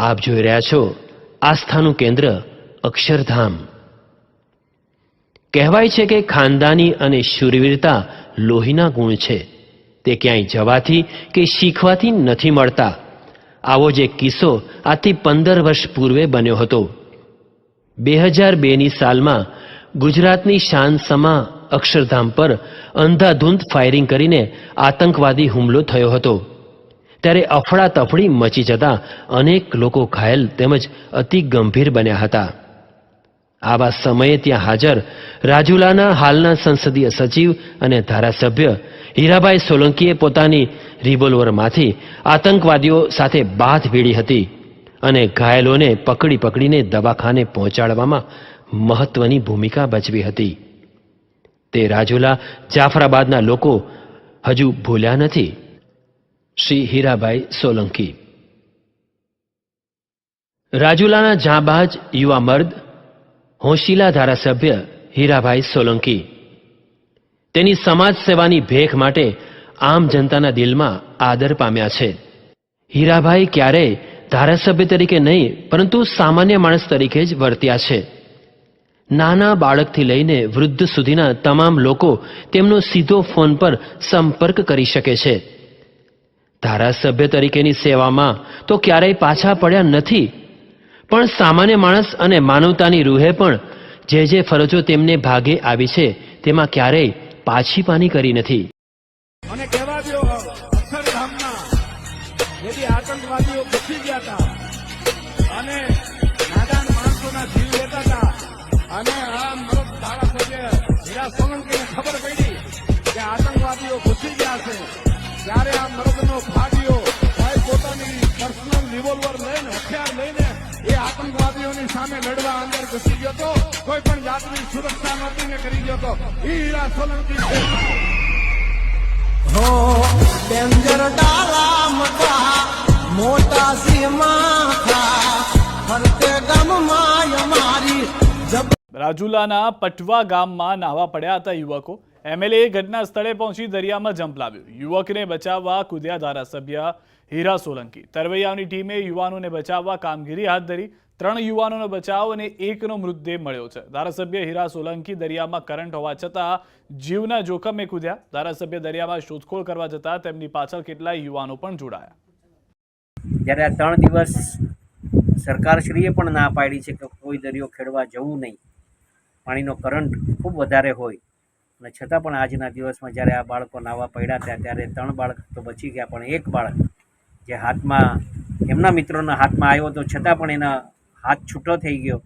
આપ જોઈ રહ્યા છો આસ્થાનું કેન્દ્ર અક્ષરધામ. કહેવાય છે કે ખાનદાની અને શૂરવીરતા લોહીના ગુણ છે. તે ક્યાંય જવાથી કે શીખવાથી નથી મળતા. આવો જે કિસ્સો આથી પંદર વર્ષ પૂર્વે બન્યો હતો. બે હજાર બેની સાલમાં ગુજરાતની શાન સમા અક્ષરધામ પર અંધાધૂંધ ફાયરિંગ કરીને આતંકવાદી હુમલો થયો હતો. ત્યારે અફડાતફડી મચી જતા અનેક લોકો ઘાયલ તેમજ અતિ ગંભીર બન્યા હતા. આવા સમયે ત્યાં હાજર રાજુલાના હાલના સંસદીય સચિવ અને ધારાસભ્ય હીરાભાઈ સોલંકીએ પોતાની રિવોલ્વરમાંથી આતંકવાદીઓ સાથે બાથ ભીડી હતી અને ઘાયલોને પકડી પકડીને દવાખાને પહોંચાડવામાં મહત્વની ભૂમિકા ભજવી હતી. તે રાજુલા જાફરાબાદના લોકો હજુ ભૂલ્યા નથી. શ્રી હીરાભાઈ સોલંકી. રાજુલાના જાંબાજ યુવા મર્દ, હોશીલા ધારાસભ્ય હીરાભાઈ સોલંકી. તેની સમાજ સેવાની ભેખ માટે આમ જનતાના દિલમાં આદર પામ્યા છે. હીરાભાઈ ક્યારેય ધારાસભ્ય તરીકે નહીં, પરંતુ સામાન્ય માણસ તરીકે જ વર્ત્યા છે. નાના બાળકથી લઈને વૃદ્ધ સુધીના તમામ લોકો તેમનો સીધો ફોન પર સંપર્ક કરી શકે છે. ધારાસભ્ય તરીકેની સેવામાં તો ક્યારેય પાછા પડ્યા નથી. પણ સામાન્ય માણસ અને માનવતાની રૂહે પણ જે જે ફરજો તેમને ભાગે આવી છે, તેમાં ક્યારેય પાછી પાની કરી નથી. રિવોલ્વર લઈને હથિયાર લઈને એ આતંકવાદીઓની સામે લડવા અંદર ઘૂસી ગયો હતો કોઈ પણ જાતની સુરક્ષા નહોતી ને કરી ગયો હતો એ હીરા સોલંકી છે. હો ડેન્જર ડાલા મકા મોટા સીમા થા ફરતે ગમમાં અમારી જબ રાજુલાના પટવા ગામમાં નાહવા પડ્યા હતા યુવકો. એમએલએ ઘટના સ્થળે પહોંચી દરિયામાં જંપ લાવ્યો. યુવકને બચાવવા કુદ્યા ધારાસભ્ય હીરા સોલંકી. તરવૈયાની ટીમે યુવાનોને બચાવવા કામગીરી હાથ ધરી. ત્રણ યુવાનોનો બચાવ અને એકનો મૃતદેહ મળ્યો છે. ધારાસભ્ય હીરા સોલંકી દરિયામાં કરંટ હોવા છતાં જીવના જોખમે કૂદ્યા. ધારાસભ્ય દરિયામાં શોધખોળ કરવા જતા તેમની પાછળ કેટલાય યુવાનો પણ જોડાયા. જ્યારે આ ત્રણ દિવસ સરકારશ્રીએ પણ ના પાડી છે કે કોઈ દરિયો ખેડવા જવું નહીં, પાણીનો કરંટ ખૂબ વધારે હોય, અને છતાં પણ આજના દિવસમાં જ્યારે આ બાળકો નાવા પડ્યા હતા ત્યારે ત્રણ બાળક તો બચી ગયા, પણ એક બાળક જે હાથમાં, એમના મિત્રોના હાથમાં આવ્યો તો છતાં પણ એના હાથ છૂટો થઈ ગયો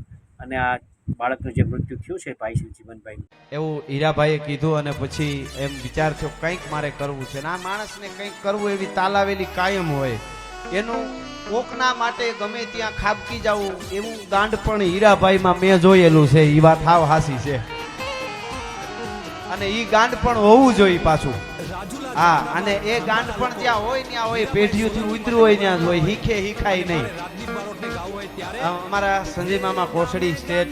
અને આ બાળકનું જે મૃત્યુ થયું છે ભાઈ શ્રી જીવનભાઈ એવું હીરાભાઈએ કીધું અને પછી એમ વિચાર થયો કંઈક મારે કરવું છે. આ માણસને કંઈક કરવું એવી તાલાવેલી કાયમ હોય. એનું કોકના માટે ગમે ત્યાં ખાબકી જવું એવું ગાંડ પણ હીરાભાઈમાં મેં જોયેલું છે. એ વાત હાવ હાસી છે. અને એ ગાંડ પણ હોવું જોઈએ પાછું. હા અને એ ગાંડ પણ ત્યાં હોય ત્યાં હોય પેઢીઓથી ઉતર્યું હોય ત્યાં જ હોય. હીખે હીખાય નહીં. અમારા સંજય મામા કોસડી સ્ટેટ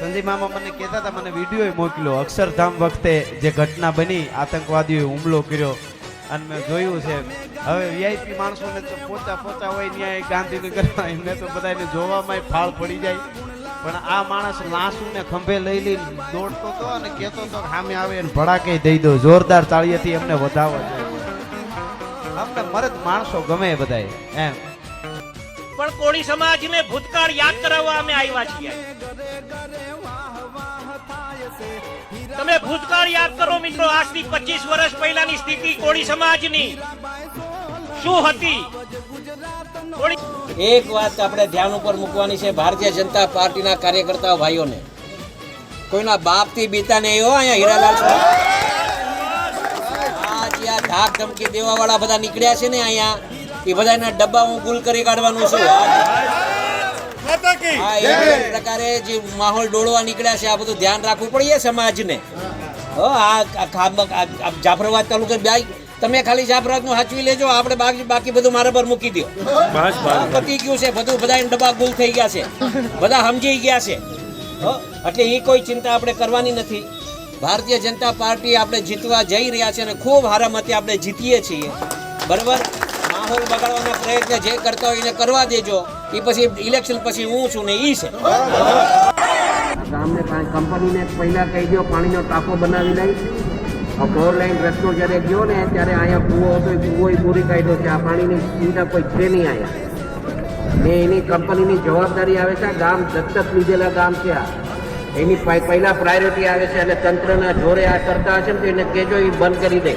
સંજય મામા મને કહેતા હતા મને વીડિયો મોકલ્યો. અક્ષરધામ વખતે જે ઘટના બની આતંકવાદીઓએ હુમલો કર્યો. અને મેં જોયું છે. હવે વીઆઈપી માણસોને તો પોતા પોતા હોય ત્યાં ગાંધીનગરમાં એમને તો બધાને જોવામાં ફાળ પડી જાય. પણ આ માણસ લાંસુને ખંભે લઈ લઈ દોડતો હતો અને કહેતો હતો સામે આવે અને ભડાકે દઈ દો, જોરદાર તાળીએથી એમને વધાવો અમને મરદ માણસો ગમે બધાય, એમ. પણ કોળી સમાજને ભૂતકાળ યાદ કરાવવા અમે આવ્યા છીએ. તમે ભૂતકાળ યાદ કરો મિત્રો, આજથી પચીસ વર્ષ પહેલાની સ્થિતિ કોળી સમાજની. શું હતી? એક વાત આપણે ધ્યાન ઉપર મૂકવાની છે ભારતીય જનતા પાર્ટીના કાર્યકર્તા ભાઈઓને. કોઈના બાપથી બીતા નહીં હો અહીંયા હીરાલાલ ધાક ધમકી દેવા વાળા બધા નીકળ્યા છે ને અહીંયા એ બધાના ડબ્બા હું ગુલ કરી કાઢવાનું છું. હા એ પ્રકારે જે માહોલ ડોળવા નીકળ્યા છે આ બધું ધ્યાન રાખવું પડે સમાજને. હો આ જાફરાબાદ તાલુકે ભાઈ તમે ખાલી જાફરાતનું સાચવી લેજો આપણે બાકી બાકી બધું મારા પર મૂકી દો પતી ગયું છે બધું બધા ડબ્બા ગુલ થઈ ગયા છે. બધા સમજી ગયા છે. એટલે એ કોઈ ચિંતા આપણે કરવાની નથી. ભારતીય જનતા પાર્ટી આપણે જીતવા જઈ રહ્યા છે અને ખૂબ હારામતી આપણે જીતીએ છીએ. બરાબર? માહોલ બગાડવાના પ્રયત્ન જે કરતા હોય એને કરવા દેજો. એ પછી ઇલેક્શન પછી હું છું ને એ છે. ગામને કંપનીને પહેલા કહી દો પાણીનો ટાંકો બનાવી લઈ ફોર લાઈન રસ્તો જ્યારે ગયો ને, ત્યારે અહીંયા કૂવો હતો, એ કૂવો પૂરી કાઢ્યો છે. આ પાણીની સુવિધા કોઈ છે નહીં અહીંયા. ને એની કંપનીની જવાબદારી આવે છે, આ ગામ દત્તક લીધેલા ગામ છે આ. એની પહેલાં પ્રાયોરિટી આવે છે અને તંત્રના જોરે આ કરતા હશે ને તો એને કહેજો એ બંધ કરી દે.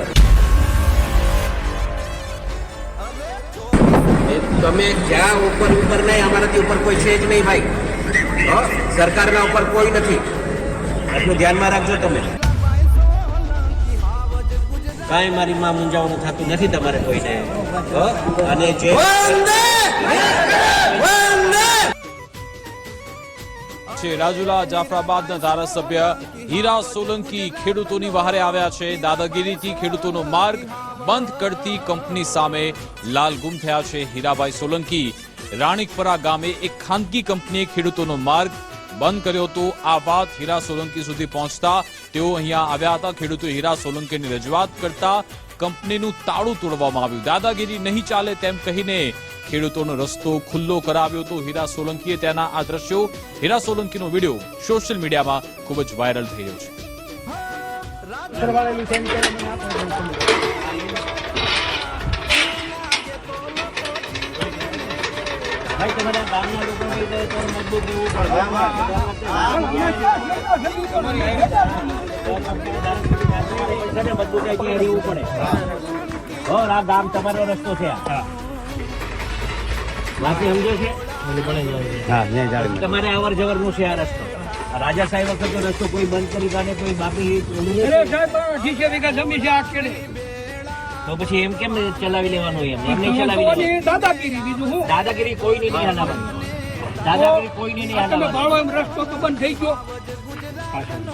તમે જ્યાં ઉપર ઉપર નહીં, અમારાથી ઉપર કોઈ છે જ નહીં ભાઈ? સરકારના ઉપર કોઈ નથી. એટલું ધ્યાનમાં રાખજો તમે. કાંઈ મારી માં મૂંઝાવાનું થતું નથી તમારે કોઈને. અને જે છે રાજુલા જાફરાબાદના ધારાસભ્ય હીરા સોલંકી ખેડૂતોની વહારે આવ્યા છે. દાદાગીરીથી ખેડૂતોનો માર્ગ બંધ કરતી કંપની સામે લાલ ગુમ થયા છે હીરાભાઈ સોલંકી. રાણીકપરા ગામે એક ખાનગી કંપનીએ ખેડૂતોનો માર્ગ બંધ કર્યો હતો. આ વાત હીરા સોલંકી સુધી પહોંચતા તેઓ અહીંયા આવ્યા હતા. ખેડૂતો હીરા સોલંકીની રજૂઆત કરતા કંપનીનું તાળું તોડવામાં આવ્યું. દાદાગીરી નહીં ચાલે તેમ કહીને ખેડૂતોનો રસ્તો ખુલ્લો કરાવ્યો હતો. હીરા સોલંકીએ તેના આ દ્રશ્યો, હીરા સોલંકીનો વીડિયો સોશિયલ મીડિયામાં ખૂબ જ વાયરલ થઈ રહ્યો છે. ભાઈ તમારા ગામના લોકો મજબૂત રહેવું પડે. મજબૂત રહેવું પડે. હો આ ગામ તમારો રસ્તો છે આ. વાંચી સમજો છે? તમારે અવર જવરનું છે આ રસ્તો. રાજા સાહેબ વખત રસ્તો કોઈ બંધ કરી કાઢે કોઈ બાપી તો પછી એમ કેમ ચલાવી લેવાનું એમ? એમ નહીં ચલાવી લેવાનું. દાદાગીરી બીજું હું દાદાગીરી કોઈની નહીં હલાવવાની દાદાગીરી કોઈની નહીં તમે હલાવવાની ભાળો એમ રસ્તો તો બંધ થઈ ગયો.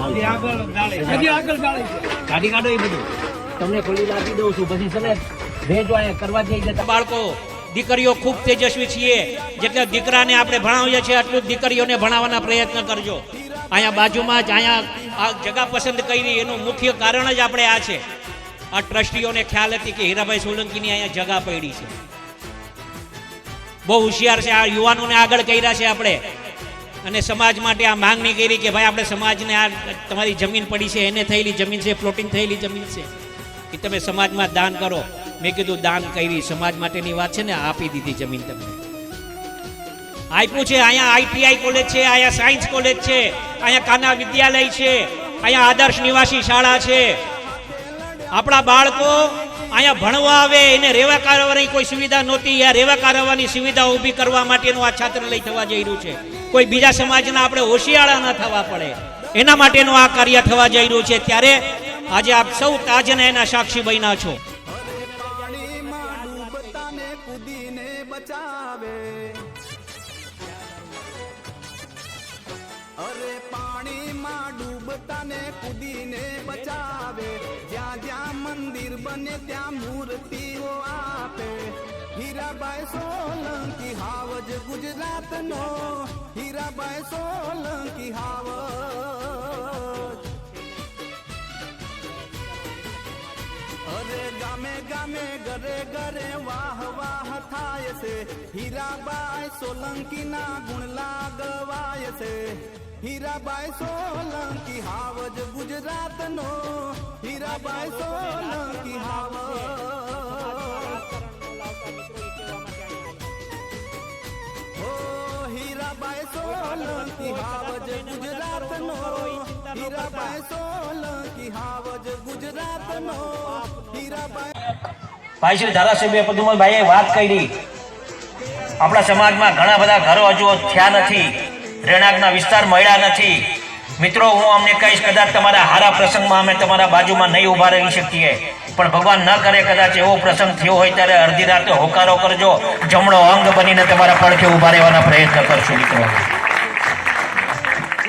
હજી આગળ ગાળી. છે કાઢી કાઢો એ બધું. તમને ખોલી આપી દઉં છું. પછી તમે ભેજો અહીંયા કરવા જઈ જતા. બાળકો દીકરીઓ ખૂબ તેજસ્વી છીએ. જેટલા દીકરાને આપણે ભણાવીએ છીએ એટલું જ દીકરીઓને ભણાવવાના પ્રયત્ન કરજો. અહીંયા બાજુમાં જ અહીંયા આ જગા પસંદ કરી એનું મુખ્ય કારણ જ આપણે આ છે. આ ટ્રસ્ટીઓને ખ્યાલ હતી કે હીરાભાઈ સોલંકીની અહીંયા જગા પડી છે. બહુ હોશિયાર છે આ યુવાનોને આગળ કર્યા છે આપણે. અને સમાજ માટે આ માંગણી કરી કે ભાઈ આપણે સમાજને આ તમારી જમીન પડી છે, એને થયેલી જમીન છે, પ્લોટિંગ થયેલી જમીન છે. કે તમે સમાજમાં દાન કરો. મેં કીધું દાન કરી, સમાજ માટેની વાત છે ને, આપી દીધી જમીન તમને. આપ્યું છે, અહીંયા આઈટીઆઈ કોલેજ છે, અહીંયા સાયન્સ કોલેજ છે, અહીંયા કાના વિદ્યાલય છે, અહીંયા આદર્શ નિવાસી શાળા છે આપણા બાળકો અહીંયા ભણવા આવે, એને રેવા કરવાની કોઈ સુવિધા નહોતી, આ રેવા કરવાની સુવિધા ઊભી કરવા માટેનું આ છાત્રાલય થવા જઈ રહ્યું છે. કોઈ બીજા સમાજના આપણે હોશિયાળા ન થવા પડે. એના માટેનું આ કાર્ય થવા જઈ રહ્યું છે. ત્યારે આજે આપ સૌ તાજને એના સાક્ષી બન્યા છો. મંદિર બને ત્યાં મૂર્તિઓ આપે હીરાબાઈ સોલંકી હાવજ ગુજરાતનો હીરાબાઈ સોલંકી હાવજ અરે ગામે ગામે ઘરે ઘરે વાહ વાહ થાય છે હીરાબાઈ સોલંકી ના ગુણ લાગવાય છે હીરાબાઈ સોલંકી હાવજ ગુજરાત નો હીરાબાઈ સોલંકી હાવ હીરાબાઈ સોલંકી હાવજ ગુજરાત નો હીરાબાઈ સોલંકી હાવજ ગુજરાત નો હીરાબાઈ ભાઈ શ્રી ધારાસભ્ય પદુમલભાઈએ વાત કરી. આપણા સમાજમાં ઘણા બધા ઘરો હજુ થયા નથી. રહેણાંકના વિસ્તાર મળ્યા નથી. મિત્રો, હું અમને કહીશ, કદાચ તમારા હારા પ્રસંગમાં અમે તમારા બાજુમાં નહીં ઊભા રહી શકીએ. પણ ભગવાન ન કરે કદાચ એવો પ્રસંગ થયો હોય ત્યારે અડધી રાતે હોકારો કરજો, જમણો અંગ બનીને તમારા પડખે ઊભા રહેવાના પ્રયત્ન કરશું, મિત્રો.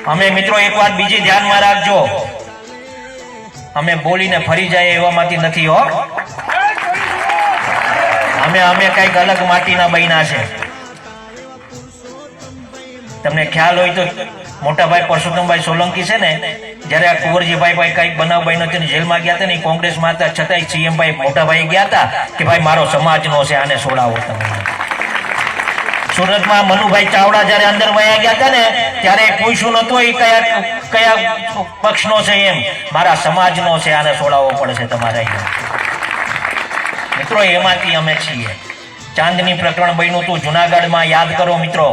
અમે મિત્રો, એક વાત બીજી ધ્યાનમાં રાખજો. અમે બોલીને ફરી જાય એવામાંથી નથી, હો. અમે અમે કંઈક અલગ માટીના બન્યા છે. તમને ખ્યાલ હોય તો મોટાભાઈ પરસોત્તમભાઈ સોલંકી છે ને, જ્યારે આ કુંવરજીભાઈ ભાઈ કંઈક બનાવ બન્યો છે જેલમાં ગયા હતા ને કોંગ્રેસમાં હતા છતાંય સીએમ ભાઈ ગયા હતા કે ભાઈ મારો સમાજનો છે, આને છોડાવો તમે. સુરતમાં મનુભાઈ ચાવડા જ્યારે અંદર વયા ગયા હતા ને, ત્યારે પૂછ્યું નતું એ કયા કયા પક્ષનો છે એમ, મારા સમાજનો છે, આને છોડાવવો પડશે તમારે મિત્રો, એમાંથી અમે છીએ. ચાંદની પ્રકરણ બન્યું હતું જુનાગઢમાં, યાદ કરો મિત્રો.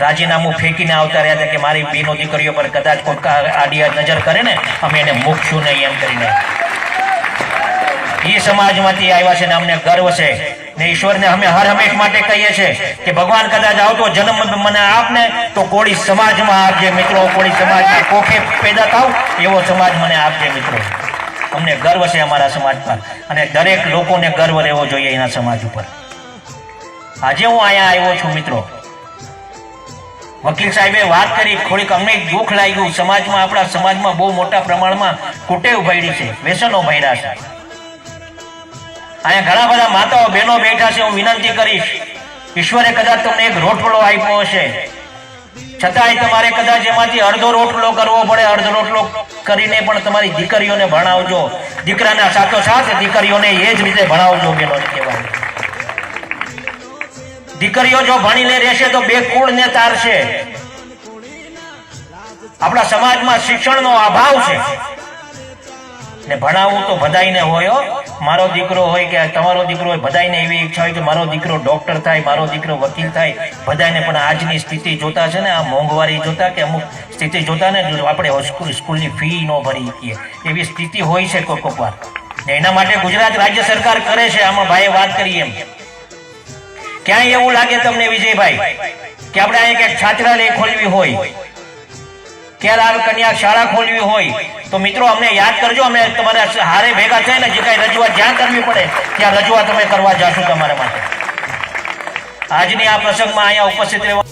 રાજીનામું ફેંકીને આવતા રહ્યા હતા કે મારી બેનો દીકરીઓ પર કદાચ કોટકા આડિયા આડી નજર કરે ને, અમે એને મૂકશું નહીં એમ કરીને. એ સમાજમાંથી આવ્યા છે ને અમને ગર્વ છે ને ઈશ્વરને અમે હર હંમેશ માટે કહીએ છીએ કે ભગવાન કદાચ આવતો જન્મ મને આપને, તો કોળી સમાજમાં આપજે મિત્રો, કોળી સમાજના કોખે પેદા થાવ, એવો સમાજ મને આપજે મિત્રો. અમને ગર્વ છે અમારા સમાજ પર અને દરેક લોકોને ગર્વ રહેવો જોઈએ એના સમાજ ઉપર. આજે હું અહીંયા આવ્યો છું મિત્રો. વકીલ સાહેબે વાત કરી, થોડીક અમને દુઃખ લાગ્યું. સમાજમાં, આપણા સમાજમાં બહુ મોટા પ્રમાણમાં કુટેવ ભયડી છે, વ્યસનો ભર્યા છે. અહીંયા ઘણા બધા માતાઓ, બહેનો બેઠા છે, હું વિનંતી કરીશ, ઈશ્વરે કદાચ તમને એક રોટલો આપ્યો હશે. છતાંય તમારે કદાચ એમાંથી અડધો રોટલો કરવો પડે, અડધો રોટલો કરીને પણ તમારી દીકરીઓને ભણાવજો. દીકરાના સાથો સાથ દીકરીઓને એ જ રીતે ભણાવજો, બેનો કહેવાય દીકરીઓ જો ભણીને રહેશે તો બે કુળને તારશે. આપણા સમાજમાં શિક્ષણનો અભાવ છે. ને ભણાવવું તો બધાયને હોય મારો દીકરો હોય કે તમારો દીકરો હોય, બધાયને એવી ઈચ્છા હોય કે મારો દીકરો ડોક્ટર થાય, મારો દીકરો વકીલ થાય, બધાયને પણ આજની સ્થિતિ જોતા છે ને, આ મોંઘવારી જોતા કે અમુક સ્થિતિ જોતા ને આપણે સ્કૂલ, સ્કૂલની ફી ન ભરી શકીએ. એવી સ્થિતિ હોય છે કોઈક વાર. એના માટે ગુજરાત રાજ્ય સરકાર કરે છે, આમાં ભાઈએ વાત કરી એમ. ક્યાંય એવું લાગે તમને વિજયભાઈ કે આપણે અહીંયા ક્યાંક છાત્રાલય ખોલવી હોય કે લાલ કન્યા શાળા ખોલવી હોય, તો મિત્રો અમને યાદ કરજો, અમે તમારે હારે ભેગા થઈને જે કાંઈ રજૂઆત જ્યાં કરવી પડે, ત્યાં રજૂઆત અમે કરવા જશું તમારા માટે. આજની આ પ્રસંગમાં અહીંયા ઉપસ્થિત રહેવા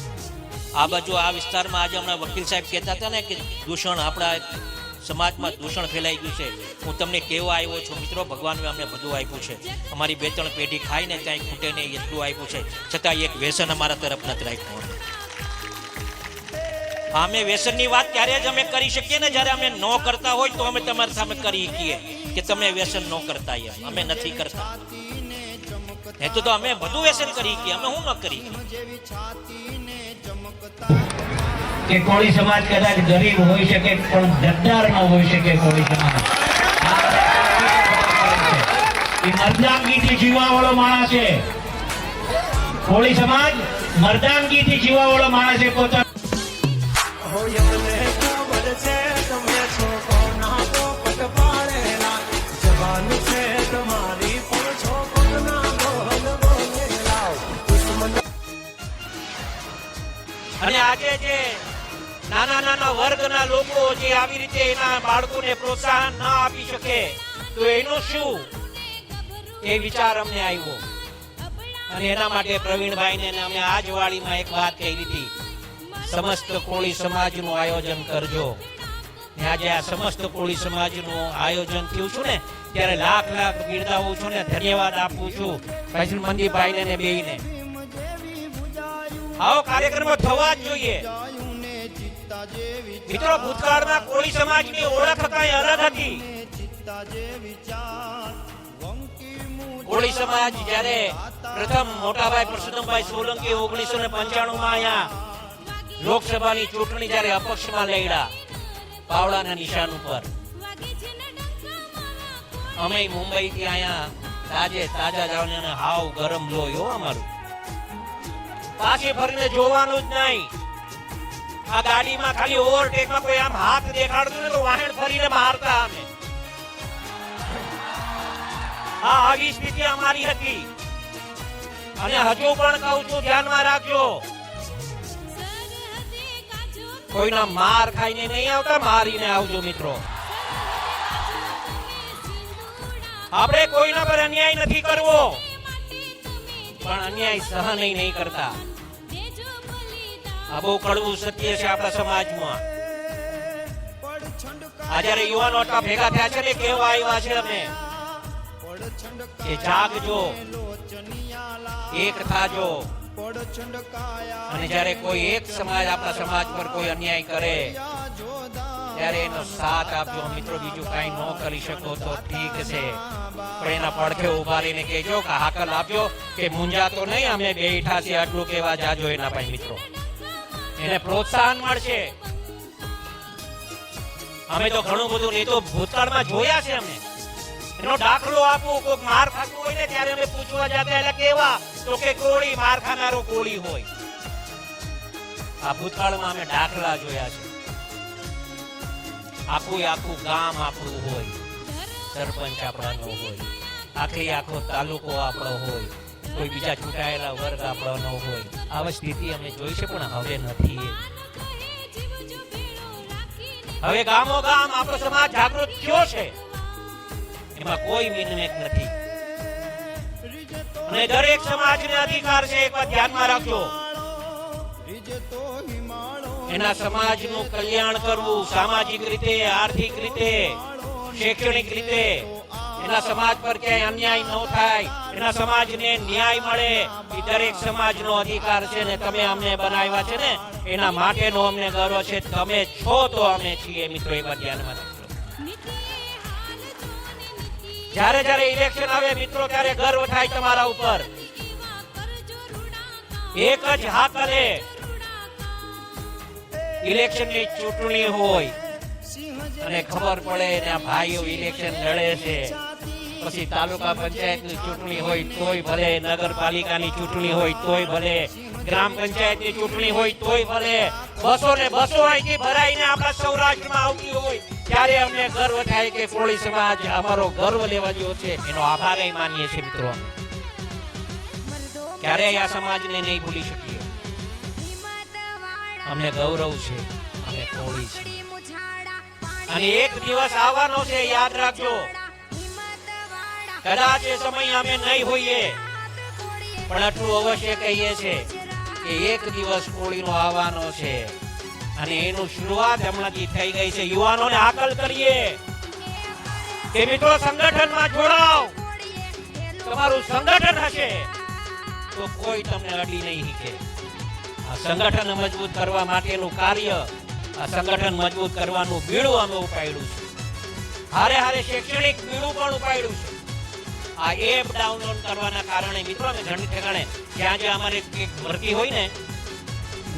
આ બાજુ આ વિસ્તારમાં આજે હમણાં વકીલ સાહેબ કહેતા હતા ને કે દૂષણ આપણા સમાજમાં દૂષણ ફેલાઈ ગયું છે. હું તમને કેવો આવ્યો છું, મિત્રો, ભગવાનને અમને બધું આપ્યું છે. અમારી બે ત્રણ પેઢી ખાઈને ક્યાંય ખૂટે નહીં એટલું આપ્યું છે. છતાં એક વ્યસન અમારા તરફ નથી રાખ્યું. અમે વ્યસનની વાત ત્યારે જ અમે કરી શકીએ ને? જ્યારે અમે ન કરતા હોય તો અમે તમારી સામે કરી શકીએ કે તમે વ્યસન ન કરતા એમ. અમે નથી કરતા. એ તો અમે બધું વ્યસન કરી શકીએ. અમે હું ન કરી કે કોળી સમાજ કદાચ ગરીબ હોઈ શકે પણ ગદ્દાર ન હોઈ શકે કોળી સમાજ. એ મર્દાંગીથી જીવવાવાળો માણસ છે. કોળી સમાજ મર્દાંગીથી જીવવાવાળો માણસ છે પોતાનો અને આજે જે નાના નાના વર્ગના લોકો જે આવી રીતે એના બાળકોને પ્રોત્સાહન ના આપી શકે, તો એનું શું? એ વિચાર અમને આવ્યો. અને એના માટે પ્રવીણભાઈને અમે આ જ વાડીમાં એક વાત કહી હતી સમસ્ત કોળી સમાજનું આયોજન કરજો. આજે આ સમસ્ત કોળી સમાજનું આયોજન થયું છું ને, ત્યારે લાખ લાખ બિરદાવું છું ને, ધન્યવાદ આપું છું. ભાઈ મંદીભાઈને ને બેયને. આવો કાર્યક્રમો થવા જ જોઈએ. મિત્રો, ભૂતકાળમાં કોળી સમાજની ઓળખ કઈ અલગ હતી? કોળી સમાજ જ્યારે પ્રથમ મોટાભાઈ પરસોત્તમભાઈ સોલંકી ઓગણીસો ને પંચાણું માં અહીંયા લોકસભાની ચૂંટણી જ્યારે અપક્ષમાં લડ્યા પાવડાના નિશાન ઉપર. અમે મુંબઈ થી અહીંયા તાજે તાજા જાવને હાવ ગરમ લોહી હો અમારું. પાછી ફરીને જોવાનું જ નહીં. આ ગાડીમાં ખાલી ઓવરટેકમાં કોઈ આમ હાથ દેખાડતું ને તો વાહન ફરીને મારતા અમે. આ આવી સ્થિતિ અમારી હતી. અને હજુ પણ કહું છું, ધ્યાનમાં રાખજો. કોઈના માર ખાઈને નહીં આવતા, મારીને આવજો મિત્રો. આપણે કોઈના પર અન્યાય નથી કરવો. પણ અન્યાય સહન નહીં કરતા. આ બહુ કડવું સત્ય છે આપણા સમાજમાં આ જ્યારે યુવાનો આટલા ભેગા થયા છે ને કેવા આવ્યા છે અમે કે જાગજો એક થાજો અને જ્યારે કોઈ એક સમાજ આપણા સમાજ પર કોઈ અન્યાય કરે ત્યારે એનો સાથ આપજો મિત્રો બીજું કાંઈ ન કરી શકો તો ઠીક છે પણ એના પડખે ઊભા રહીને કહેજો કે હાકલ આપજો કે મુંજા તો નહીં અમે બે ઈઠા છે આટલું કેવા જાજો એના ભાઈ મિત્રો એને પ્રોત્સાહન મળશે. અમે તો ઘણું બધું એ તો ભૂતકાળમાં જોયા છે અમે એનો દાખલો આપો, કોઈક માર ખાતું હોય ને, ત્યારે અમે પૂછવા જતા, એટલે કેવા? તો કે કોળી, માર ખાનારો કોળી હોય. આ ભૂતકાળમાં અમે દાખલા જોયા છે. આખું આખું ગામ આપણું હોય. સરપંચ આપણાનો હોય. આખી આખો તાલુકો આપણો હોય. કોઈ બીજા ચૂંટાયેલા વર્ગ આપણો હોય. આવા સ્થિતિ અમે જોઈ છે, પણ હવે નથી. હવે ગામો ગામ આપણો સમાજ જાગૃત થયો છે. એમાં કોઈ મિનમેક નથી. અને દરેક સમાજને અધિકાર છે, એક વાત ધ્યાનમાં રાખજો. એના સમાજનું કલ્યાણ કરવું સામાજિક રીતે, આર્થિક રીતે, શૈક્ષણિક રીતે એના સમાજ પર ક્યાંય અન્યાય ન થાય, એના સમાજને ન્યાય મળે, એ દરેક સમાજનો અધિકાર છે ને તમે અમને બનાવ્યા છે ને, એના માટેનો અમને ગર્વ છે. તમે છો તો અમે છીએ, મિત્રો, એ વાત ધ્યાનમાં જ્યારે જ્યારે ઇલેક્શન આવે, મિત્રો, ત્યારે ગર્વ થાય તમારા ઉપર. એક જ હાકલે ઇલેક્શનની ચૂંટણી હોય. અને ખબર પડે ને ભાઈઓ ઇલેક્શન લડે છે. પછી તાલુકા પંચાયતની ચૂંટણી હોય તોય ભલે, નગરપાલિકાની ચૂંટણી હોય તોય ભલે, ગ્રામ પંચાયતની ચૂંટણી હોય તોય ભલે બસો ને બસો અહીંથી ભરાઈને આપણા સૌરાષ્ટ્રમાં આવતી હોય, ત્યારે અમને ગર્વ થાય કે કોળી સમાજ અમારો ગર્વ લેવા જેવો છે. એનો આભાર માનીએ છીએ મિત્રો ક્યારેય આ સમાજને નહીં ભૂલી શકીએ. અમને ગૌરવ છે. અમે કોળી છે અને એક દિવસ આવવાનો છે, યાદ રાખજો. કદાચ એ સમય અમે નહીં હોઈએ. પણ આટલું અવશ્ય કહીએ છે કે એક દિવસ કોળીનો આવવાનો છે. અને એનું શરૂઆત હમણાંથી થઈ ગઈ છે. યુવાનોને આકલ કરીએ. કે મિત્રો, સંગઠનમાં જોડાવ તમારું સંગઠન હશે. તો કોઈ તમને અડી નહીં શીખે. આ સંગઠન મજબૂત કરવા માટેનું કાર્ય, આ સંગઠન મજબૂત કરવાનું બીડું અમે ઉપાડ્યું છે. હારે હારે શૈક્ષણિક બીડું પણ ઉપાડ્યું છે. આ એપ ડાઉનલોડ કરવાના કારણે મિત્રો અમે ઘણી ઠેકાણે જ્યાં જ્યાં અમારે ભરતી હોય ને,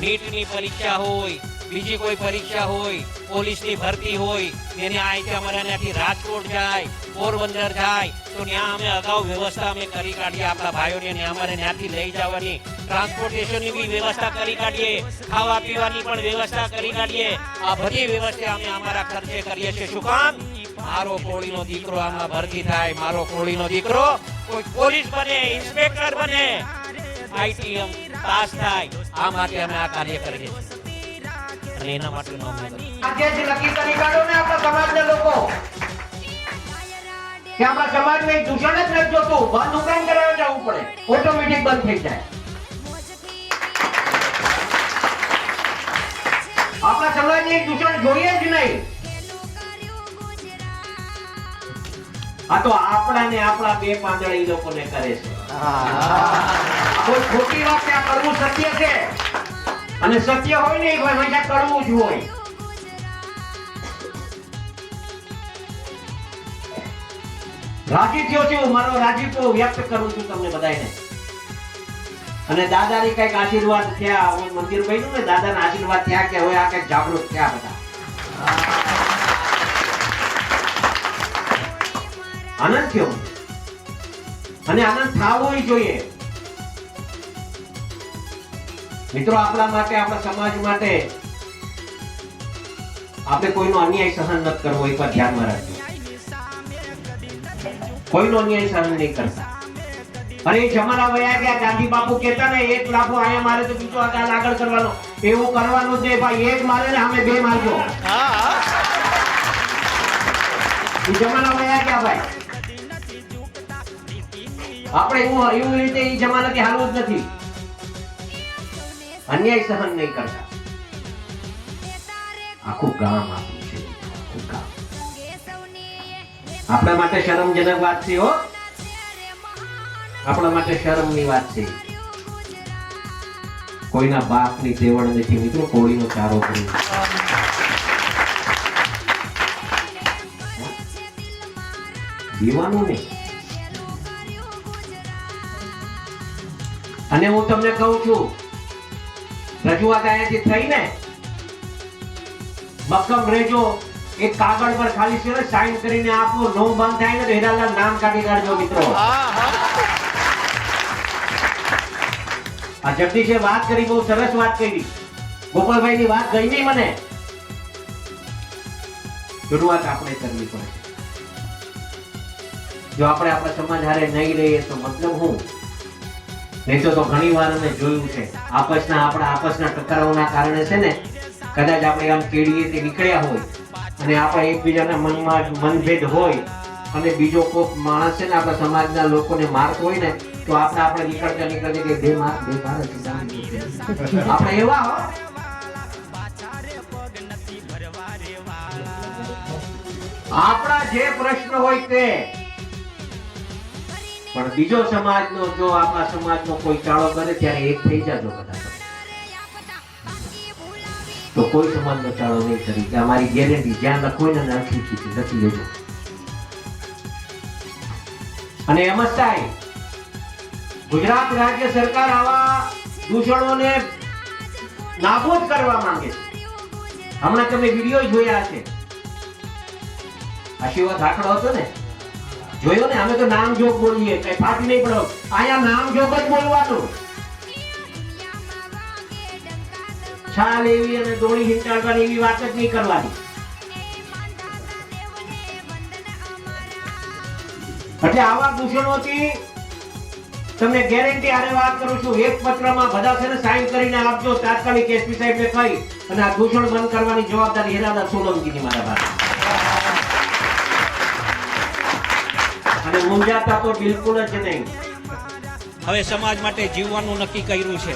નીટની પરીક્ષા હોય, બીજી કોઈ પરીક્ષા હોય, પોલીસની ભરતી હોય, એને અહીંથી અમારે ત્યાંથી રાજકોટ જાય, પોરબંદર જાય, તો ત્યાં અમે અગાઉ વ્યવસ્થા અમે કરી કાઢીએ. આપણા ભાઈઓને ને અમારે ત્યાંથી લઈ જવાની. ટ્રાન્સપોર્ટેશનની બી વ્યવસ્થા કરી કાઢીએ. ખાવા પીવાની પણ વ્યવસ્થા કરી કાઢીએ. આ બધી વ્યવસ્થા અમે અમારા ખર્ચે કરીએ છીએ. શું કામ? મારો કોળીનો દીકરો આમાં ભરતી થાય, મારો કોળીનો દીકરો કોઈ પોલીસ બને, ઇન્સ્પેક્ટર બને આઈટીએમ પાસ થાય, આ માટે અમે આ કાર્ય કરીએ અને એના નક્કી કરી કાઢો ને ઓટોમેટિક બંધ થઈ જાય. આપણા સમાજને દૂષણ જોઈએ જ નહીં. આ તો આપણા ને આપણા બે પાંદડા ઈ લોકોને કરે છે. કોઈ ખોટી વાત ત્યાં કરવું સત્ય છે? અને સત્ય હોય ને ભાઈ હંમેશા કરવું જ હોય. રાજી થયો છું મારો રાજીપો વ્યક્ત કરું છું તમને બધાને. અને દાદાની કંઈક આશીર્વાદ થયા હું મંદિર બન્યું ને દાદાના આશીર્વાદ થયા કે હવે આ કંઈક જાગૃત થયા બધા. આનંદ થયો. અને આનંદ થવો જોઈએ. મિત્રો આપણા માટે આપણા સમાજ માટે આપણે કોઈનો અન્યાય સહન ન કરવો એક વાર ધ્યાનમાં રાખજો. કોઈનો અન્યાય સહન નહીં કરતા. અને એ જમાના વયા ગયા ગાંધી બાપુ કહેતા ને એક લાખો અહીંયા મારે તો બીજો આગળ આગળ કરવાનો. એવું કરવાનું છે ભાઈ એક મારે ને અમે બે મારજો. જમાના વયા ગયા ભાઈ. આપણે એવું રીતે એ જમાનાથી હાલવું જ નથી. અન્યાય સહન નહીં કરતા. આખું ગામ આપણું છે. આપણા માટે શરમજનક વાત છે હો. આપણા માટે શરમની વાત છે. કોઈના બાપની દેવળ નથી મિત્રો, કોળીનો ચારો કરી દીવાનું નહીં. અને હું તમને કહું છું, રજૂઆત અહીંયાથી થઈ મક્કમ રહેજો, એક કાગળ પર ખાલી છે સાઈન કરીને આપો, નો બંધ ને તો નામ કાઢી કાઢજો મિત્રો. આ જગદીશે વાત કરી, બહુ સરસ વાત કરી. ગોપાલભાઈ ની વાત ગમી મને. શરૂઆત આપણે કરવી પડે જો આપણે આપણા સમાજ હારે નહીં રહીએ તો મતલબ હું નહીં તો ઘણી વાર અમે જોયું છે. આપસના આપણા આપસના ટકરાવના કારણે છે ને, કદાચ આપણે આમ કેડીએ તે નીકળ્યા હોય અને આપણા એકબીજાના મનમાં મનભેદ હોય અને બીજો કોઈક માણસ છે ને આપણા સમાજના લોકોને મારતો હોય ને, તો આપણે આપણે નીકળતા નીકળતા કે બે માર બે માર આપણે એવા આપણા જે પ્રશ્ન હોય તે પણ બીજો સમાજનો, જો આપણા સમાજનો કોઈ ચાળો કરે ત્યારે એક થઈ જાજો બધા. તો કોઈ સમાજનો ચાળો નહીં કરી. અમારી ગેરંટી જ્યાં લખો ને લખી નથી લેજો અને એમ જ થાય, ગુજરાત રાજ્ય સરકાર આવા દૂષણોને નાબૂદ કરવા માંગે છે. હમણાં તમે વીડિયો જોયા છે આશીર્વાદ આંકડો હતો ને જોયો ને? અમે તો નામ જોગ બોલીએ. કઈ ફાટી નહીં પડો અહીંયા નામ જોગ જ બોલવાનું. છાલ એવી અને દોડી હિંચાડવાની એવી વાત જ નહીં કરવાની. એટલે આવા દૂષણોથી તમને ગેરંટી આરે વાત કરું છું. એક પત્રમાં બધા છે ને સાઈન કરીને આપજો. તાત્કાલિક એસપી સાહેબને કહી અને આ દૂષણ બંધ કરવાની જવાબદારી હેરાદા સોલંકીની મારા ભાઈ અને મૂંઝાતા તો બિલકુલ જ નહીં. હવે સમાજ માટે જીવવાનું નક્કી કર્યું છે.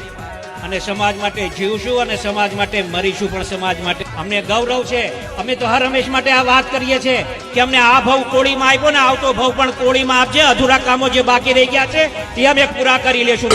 અને સમાજ માટે જીવશું અને સમાજ માટે મરીશું પણ સમાજ માટે અમને ગૌરવ છે. અમે તો હર હંમેશ માટે આ વાત કરીએ છીએ કે અમને આ ભાવ કોળીમાં આપ્યો ને આવતો ભાવ પણ કોળીમાં આપજે. અધૂરા કામો જે બાકી રહી ગયા છે તે અમે પૂરા કરી લેશું.